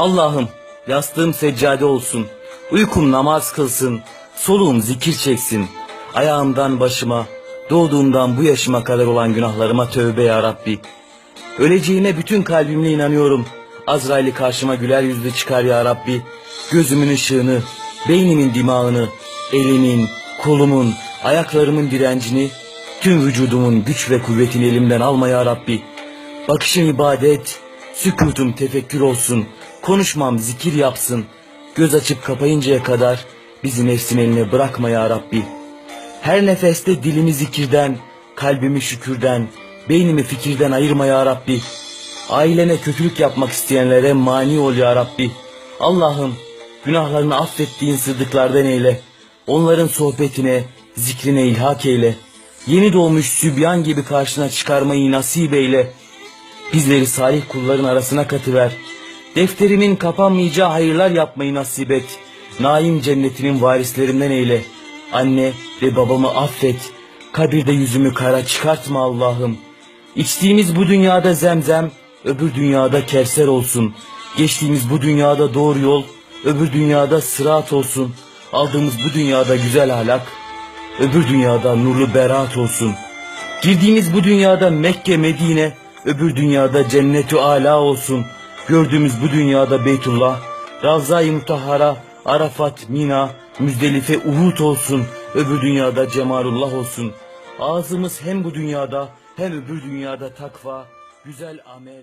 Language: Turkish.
Allah'ım yastığım seccade olsun. Uykum namaz kılsın. Soluğum zikir çeksin. Ayağımdan başıma, doğduğumdan bu yaşıma kadar olan günahlarıma tövbe ya Rabbi. Öleceğime bütün kalbimle inanıyorum. Azrail'i karşıma güler yüzlü çıkar ya Rabbi. Gözümün ışığını, beynimin dimağını, elimin, kolumun, ayaklarımın direncini, tüm vücudumun güç ve kuvvetini elimden alma ya Rabbi. Bakışım ibadet, sükutum tefekkür olsun, konuşmam zikir yapsın. Göz açıp kapayıncaya kadar bizi nefsin eline bırakma ya Rabbi. Her nefeste dilimi zikirden, kalbimi şükürden, beynimi fikirden ayırma ya Rabbi. Ailene kötülük yapmak isteyenlere mani ol ya Rabbi. Allah'ım günahlarını affettiğin sıddıklardan eyle. Onların sohbetine, zikrine ilhak eyle. Yeni doğmuş sübyan gibi karşına çıkarmayı nasip eyle. Bizleri salih kulların arasına katıver. Defterimin kapanmayacağı hayırlar yapmayı nasip et. Naim cennetinin varislerinden eyle. Anne ve babamı affet. Kabirde yüzümü kara çıkartma Allah'ım. İçtiğimiz bu dünyada zemzem, öbür dünyada kevser olsun. Geçtiğimiz bu dünyada doğru yol, öbür dünyada sırat olsun. Aldığımız bu dünyada güzel ahlak, öbür dünyada nurlu beraat olsun. Girdiğimiz bu dünyada Mekke, Medine, öbür dünyada cennetü ala olsun. Gördüğümüz bu dünyada Beytullah, Ravza-i Mutahhara, Arafat, Mina, Müzdelife, Uhud olsun. Öbür dünyada Cemalullah olsun. Ağzımız hem bu dünyada hem öbür dünyada takva, güzel amel,